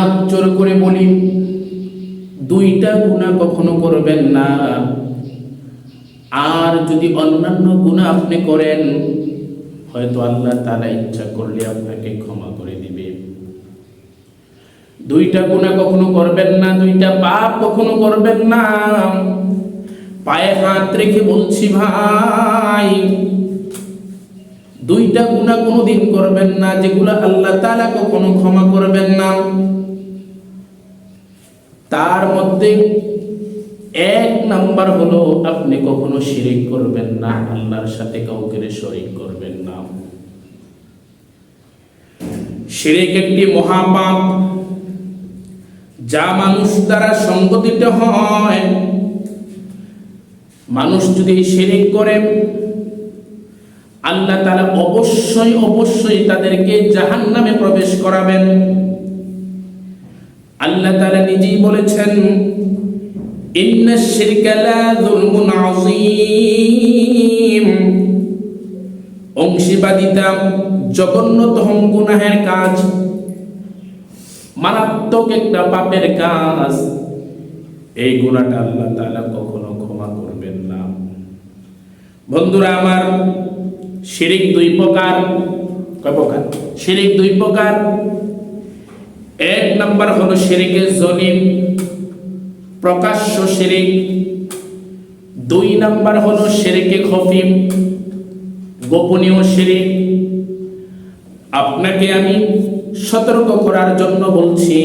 হাত জোর করে বলি, দুইটা গুণা কখনো করবেন না। আর যদি অন্যান্য গুণা আপনি করেন, হয়তো আল্লাহ তারা ইচ্ছা করলে আপনাকে ক্ষমা করে দিবে। দুইটা গুণা কখনো করবেন না, দুইটা পাপ কখনো করবেন না। পায়ে হাত রেখে বলছি, ভাই, দুইটা গুণা কোনোদিন করবেন না, যেগুলো আল্লাহ তাআলা কখনো ক্ষমা করবেন না। তার মধ্যে এক নাম্বার হলো, আপনি কখনো শিরিক করবেন না, আল্লাহর সাথে কাউকে শরিক করবেন না। শিরিক একটি মহাপাপ, যা মানুষ দ্বারা সংগঠিত হয়। মানুষ যদি শিরিক করে, আল্লাহ তারা অবশ্যই অবশ্যই তাদেরকে জাহান নামে প্রবেশ করাবেন। আল্লাহ তারা নিজেই বলেছেন, ইন্না শিরকা লা যুলমুন আযীম। অংশীবাদিতা জঘন্যতম গুনাহের কাজ। মারাত্মক একটা পাপের কাজ। এই গুণাটা আল্লাহ তাআলা কখনো ক্ষমা করবেন না। বন্ধুরা, আমার শিরিক দুই প্রকার। কয় প্রকার? শিরিক দুই প্রকার। এক নাম্বার হলো শিরিকের জলিম প্রকাশ্য শিরিক। দুই নাম্বার হলো শিরিকে খফিম গোপনীয় শিরিক। আপনাকে আমি সতর্ক করার জন্য বলছি,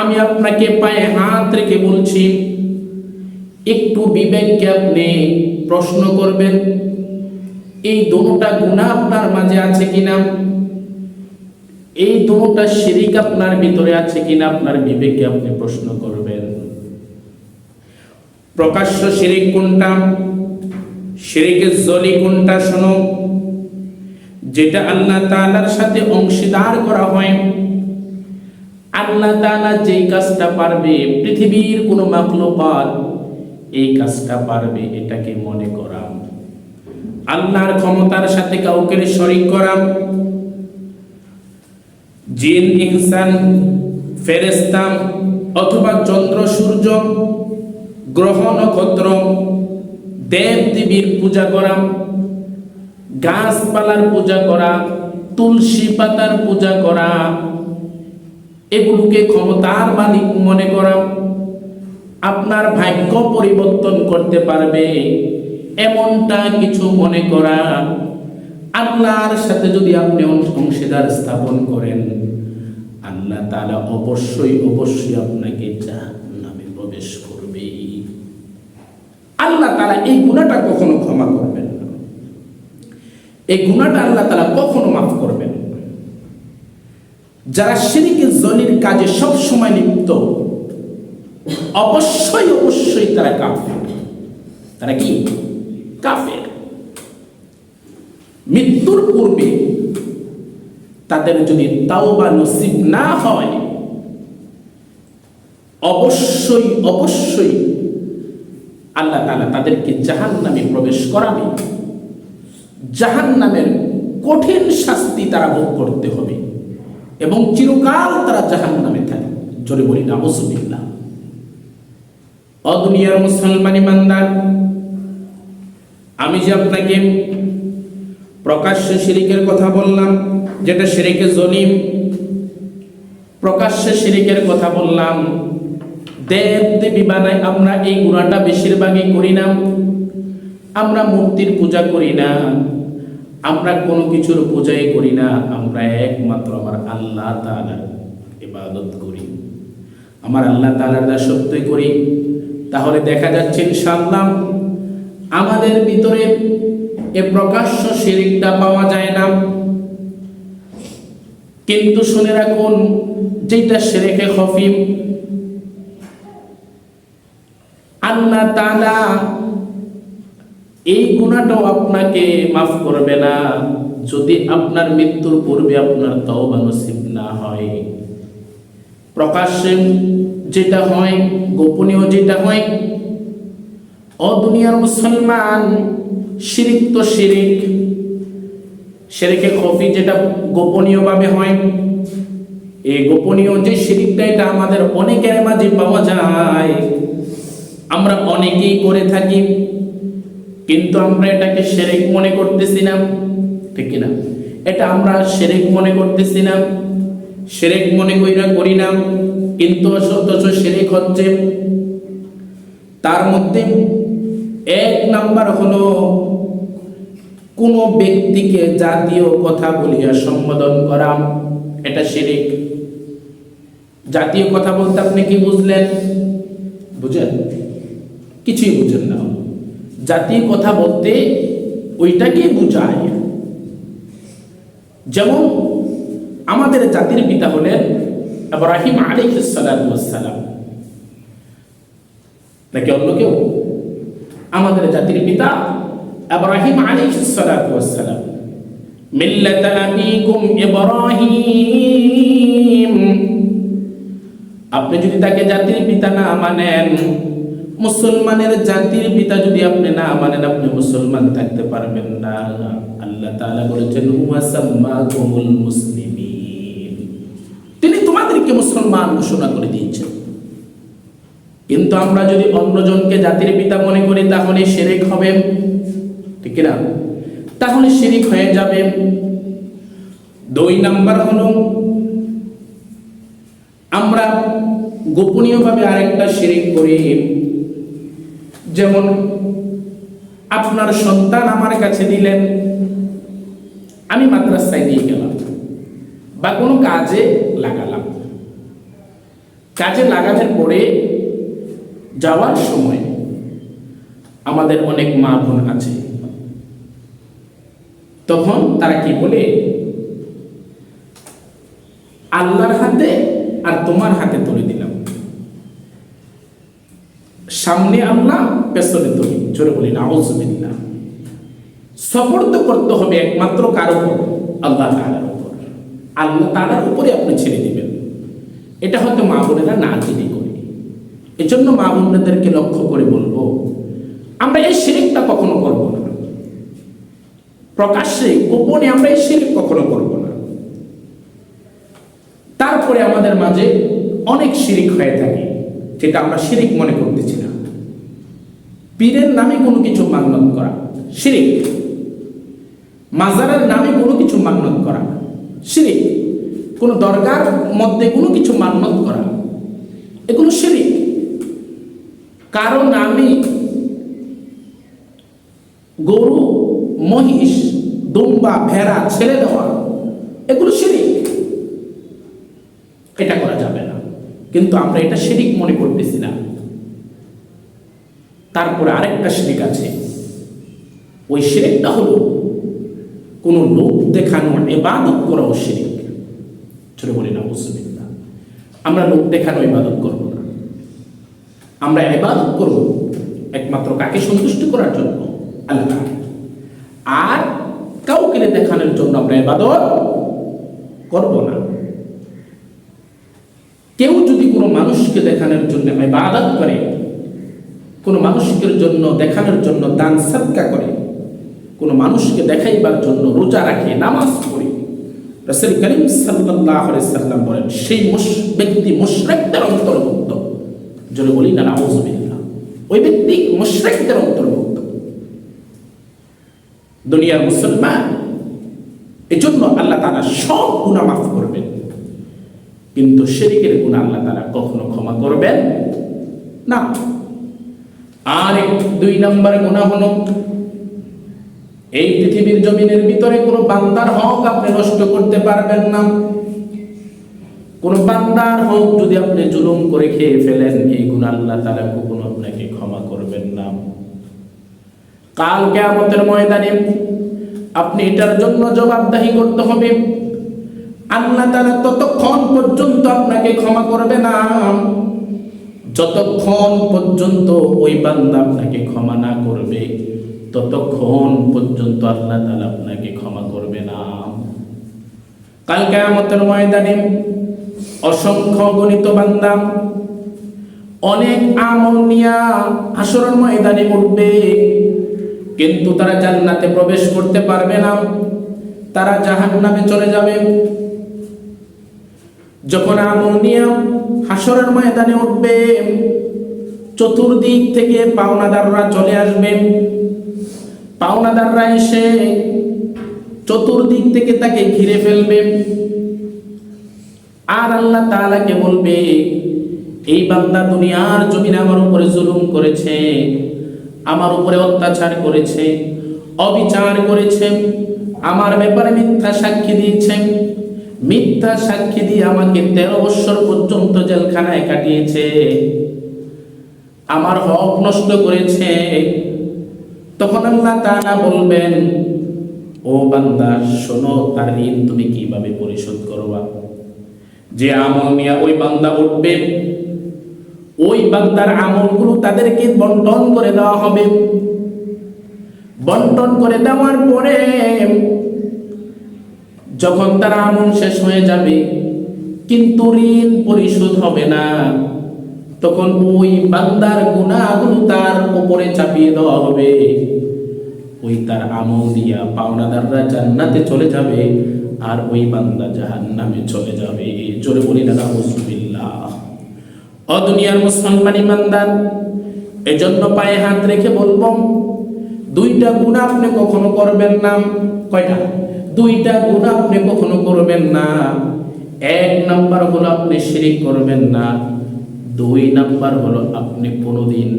আমি আপনাকে পায়ে হাত রেখে বলছি, একটু বিবেককে আপনি প্রশ্ন করবেন, এই দোনোটা গুণা আপনার মাঝে আছে কিনা? এই দোনোটা শিরিক আপনার ভিতরে আছে কিনা আপনার বিবেককে আপনি প্রশ্ন করবেন। প্রকাশ্য শিরিক কোনটা? শিরিকের জলি কোনটা শোনো? যেটা আল্লাহ তাআলার সাথে অংশীদার করা হয়। আল্লাহ তাআলা যেই কাজটা পারবে, পৃথিবীর কোনো মাখলুকাত এই কাজটা পারবে এটাকে মনে করা। আল্লাহর ক্ষমতার সাথে কাউকে শরিক করা। জিন, ইনসান ফেরেস্তাম অথবা চন্দ্র, সূর্য, গ্রহ, নক্ষত্র, দেব, দেবীর পূজা করা, গাছপালার পূজা করা, তুলসী পাতার পূজা করা, এগুলোকে ক্ষমতার মালিক মনে করা, আপনার ভাগ্য পরিবর্তন করতে পারবে, এমনটা কিছু মনে করা। আল্লাহর সাথে যদি আপনি অংশীদার স্থাপন করেন, আল্লাহ তাআলা অবশ্যই অবশ্যই আপনাকে জাহান্নামে প্রবেশ করবে আল্লাহ তাআলা এই গুণাটা কখনো ক্ষমা করবেন না। এই গুণাটা আল্লাহ তাআলা কখনো মাফ করবেন যারা শিরিকে জলির কাজে সব সময় লিপ্ত, অবশ্যই অবশ্যই তারা কাফের। তারা কি? কাফের। মৃত্যুর পূর্বে তাদের যদি তাওবা নসিব না হয়, অবশ্যই অবশ্যই আল্লাহ তাআলা তাদেরকে জাহান নামে প্রবেশ করাবে। জাহান নামের কঠিন শাস্তি তারা ভোগ করতে হবে এবং চিরকাল তারা জাহান নামে থাকে। জোরে বলি না বসুবিল্লাহ অদুনিয়ার মুসলমান ইমানদার আমি যে আপনাকে প্রকাশ্য শিরিকের কথা বললাম, যেটা শিরিকে জলিম প্রকাশ্যে শিরিকের কথা বললাম দেব দেবী বানায় আমরা এই গুণাটা বেশিরভাগই করি না। আমরা মূর্তির পূজা করি না, আমরা কোনো কিছুর পূজাই করি না, আমরা একমাত্র আমার আল্লাহ তাআলার ইবাদত করি। আমার আল্লাহ তাআলার দাসত্বই করি। তাহলে দেখা যাচ্ছে ইনশাআল্লাহ আমাদের ভিতরে এ প্রকাশ্য শিরিকটা পাওয়া যায় না। কিন্তু শুনে রাখুন যেটা শিরিকে খফিম আল্লাহ তাআলা এই গুণাটাও আপনাকে মাফ করবে না। যদি আপনার মৃত্যুর পূর্বে আপনার তওবা নসিব না হয়, প্রকাশ্যে যেটা হয়, গোপনীয় যেটা হয় অদুনিয়ার মুসলমান শিরিক তো শিরিক। শিরিকে খফি যেটা গোপনীয়ভাবে হয়। এই গোপনীয় যে শিরিকটা, এটা আমাদের অনেকের মাঝে পাওয়া যায়। আমরা অনেকেই করে থাকি, কিন্তু আমরা এটাকে সেরেক মনে করতেছি না। ঠিক না এটা আমরা সেরেক মনে করতেছি না। সেরেক মনে কইরা করি না। কিন্তু অথচ সেরেক হচ্ছে তার মধ্যে এক নাম্বার হলো, কোন ব্যক্তিকে জাতীয় কথা বলিয়া সম্বোধন করা, এটা শিরিক। জাতীয় কথা বলতে আপনি কি বুঝলেন? বুঝেন? কিছুই বুঝেন না। জাতীয় কথা বলতে ওইটাকে বুঝায়। যেমন আমাদের জাতির পিতা হলেন ইব্রাহিম আলাইহিস সালাম। নাকি অন্য কেউ? আমাদের জাতির পিতা ইব্রাহিম আলাইহিস সালাম। মিল্লাত আবিকুম ইব্রাহিম। আপনি যদি তাকে জাতির পিতা না মানেন, মুসলমানের জাতির পিতা যদি আপনি না মানেন, আপনি মুসলমান থাকতে পারবেন না। আল্লাহ তাআলা বলেছেন, হুয়া সাম্মাকুমুল মুসলিমিন। তিনি তোমাদেরকে মুসলমান ঘোষণা করে দিয়েছেন। কিন্তু আমরা যদি অন্যজনকে জাতির পিতা মনে করি, তাহলে শিরিক হবে। ঠিক না তাহলে শিরিক হয়ে যাবে। দুই নাম্বার হলো, আমরা গোপনীয়ভাবে আরেকটা শিরিক করি। যেমন, আপনার সন্তান আমার কাছে দিলেন, আমি মাদ্রাসায় নিয়ে গেলাম, বা কোনো কাজে লাগালাম। কাজে লাগানোর পরে যাওয়ার সময় আমাদের অনেক মা বোন আছে। তখন তারা কি বলে, আল্লাহর হাতে আর তোমার হাতে তুলে দিলাম। সামনে আল্লাহ, পেছনে তুমি। জোরে বলি না আউজবিল্লাহ সফর্দ করতে হবে একমাত্র কারও আল্লাহ তাআলার উপর। আল্লাহ তাআলার উপরে আপনি ছেড়ে দিবেন। এটা হয়তো মা বোনেরা না জেনে। এজন্য মা বোনদেরকে লক্ষ্য করে বলব, আমরা এই শিরিকটা কখনো করব না। প্রকাশ্যে, গোপনে আমরা এই শিরিক কখনো করব না। তারপরে আমাদের মাঝে অনেক শিরিক হয়ে থাকে, যেটা আমরা শিরিক মনে করতেছি না। পীরের নামে কোনো কিছু মান্যত করা, শিরিক। মাজারের নামে কোনো কিছু মান্যত করা, শিরিক। কোনো দরগার মধ্যে কোনো কিছু মান্যত করা, এগুলো শিরিক আমি গরু, মহিষ, দুম্বা, ভেড়া ছেড়ে দেওয়া, এগুলো শিরিক। এটা করা যাবে না। কিন্তু আমরা এটা শিরিক মনে করতেছি না। তারপরে আরেকটা শিরিক আছে। ওই শিরিকটা হলো কোন লোক দেখানো এবাদত করাও শিরিক। ছোট বলি না মুসলিম আমরা লোক দেখানো, ইবাদত করব আমরা ইবাদত করব একমাত্র কাকে সন্তুষ্ট করার জন্য? আল্লাহ আর কাউকে দেখানোর জন্য আমরা ইবাদত করব না। কেউ যদি কোনো মানুষকে দেখানোর জন্য ইবাদত করে, কোনো মানুষকে জন্য দেখানোর জন্য দান সৎকা করে, কোনো মানুষকে দেখাইবার জন্য রোজা রাখে, নামাজ পড়ে, রাসূল করিম আলাইহি সাল্লাম বলেন, সেই ব্যক্তি মুশরিকদের অন্তর্ভুক্ত। যদি বলি, না নাউজুবিল্লাহ ওই ব্যক্তি মুশরিকদের অন্তর্ভুক্ত। দুনিয়ার মুসলমান, এজন্য আল্লাহ তাআলা সব গুনাহ মাফ করবেন। কিন্তু শিরিকের গুনাহ আল্লাহ তারা কখনো ক্ষমা করবেন না। আর দুই নম্বর গুনাহ হলো, এই পৃথিবীর জমিনের ভিতরে কোনো বান্দার হক আপনি নষ্ট করতে পারবেন না। কোন বান্দার হোক যদি আপনি জুলুম করে খেয়ে ফেলেন, এই গুণ আল্লাহ তারা কখনো আপনাকে ক্ষমা করবেন না। কাল কেয়ামতের ময়দানে আপনি এটার জন্য জবাবদাহি করতে হবে। আল্লাহ তারা ততক্ষণ পর্যন্ত আপনাকে ক্ষমা করবে না। যতক্ষণ পর্যন্ত ওই বান্দা আপনাকে ক্ষমা না করবে, ততক্ষণ পর্যন্ত আল্লাহ তাআলা আপনাকে ক্ষমা করবে না। কাল কিয়ামতের ময়দানে অসংখ্য গণিত বান্দা। অনেক আমল নিয়া ময়দানে উঠবে, কিন্তু তারা জান্নাতে প্রবেশ করতে পারবে না। তারা জাহান নামে চলে যাবে। যখন আমল নিয়ে হাসরের ময়দানে উঠবে, চতুর্দিক থেকে পাওনাদাররা চলে আসবেন পাওনাদাররা এসে চতুর্দিক থেকে তাকে ঘিরে ফেলবে। আর আল্লাহ তাআলাকে বলবে, এই বান্দা দুনিয়ার জমিনে আমার উপরে জুলুম করেছে, আমার উপরে অত্যাচার করেছে, অবিচার করেছে, আমার ব্যাপারে মিথ্যা সাক্ষী দিয়েছে, মিথ্যা সাক্ষী দিয়ে আমাকে তেরো বছর পর্যন্ত জেলখানায় কাটিয়েছে, আমার হক নষ্ট করেছে। তখন আল্লাহ তাআলা বলবেন, ও বান্দা, শোনো, তার ঋণ তুমি কীভাবে পরিশোধ করবা? যে আমল নিয়ে ওই বান্দা উঠবে, ওই বান্দার আমলগুলো তাদেরকে বন্টন করে দেওয়া হবে। বন্টন করে দেওয়ার পরে যখন তার আমল শেষ হয়ে যাবে, কিন্তু ঋণ পরিশোধ হবে না। তখন ওই বান্দার গুণাগুলো তার উপরে চাপিয়ে দেওয়া হবে। ওই তার আমল দিয়া পাওনাদাররা জান্নাতে চলে যাবে। আর ওই বান্দা জাহান নামে চলে যাবে। জোরে বলি না নাউজুবিল্লাহ। ও দুনিয়ার মুসলমান ইমানদার এজন্য পায়ে হাত রেখে বলব, দুইটা গুণ আপনি কখনো করবেন না। কয়টা? দুইটা গুণ আপনি কখনো করবেন না। এক নাম্বার হলো আপনি শিরিক করবেন না। দুই নাম্বার হলো আপনি কোনোদিন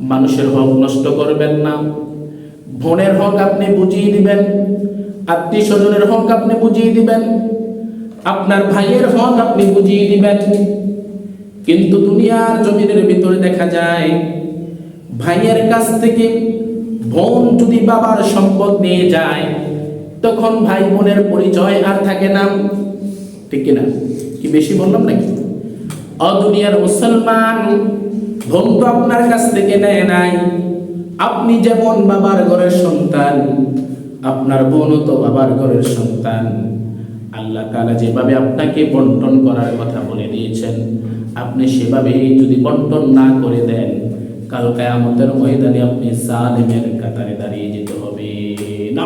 মানুষের হক নষ্ট করবেন না। বোনের হক আপনি বুঝিয়ে দিবেন, আত্মীয় স্বজনের হক আপনি বুঝিয়ে দিবেন, আপনার ভাইয়ের হক আপনি বুঝিয়ে দিবেন। কিন্তু দুনিয়ার জমিনের ভিতরে দেখা যায়, ভাইয়ের কাছ থেকে বোন যদি বাবার সম্পদ নিয়ে যায়, তখন ভাই বোনের পরিচয় আর থাকে না। ঠিক কিনা? কি বেশি বললাম নাকি? অদুনিয়ার মুসলমান বোন তো আপনার কাছ থেকে নেয় নাই আপনি যেমন বাবার ঘরের সন্তান, আপনার বোনও তো বাবার ঘরের সন্তান। আল্লাহ তালা যেভাবে আপনাকে বন্টন করার কথা বলে দিয়েছেন, আপনি সেভাবে যদি বন্টন না করে দেন, কাল কায়ামতের ময়দানে আপনি সালেমের কাতারে দাঁড়িয়ে যেতে হবে। না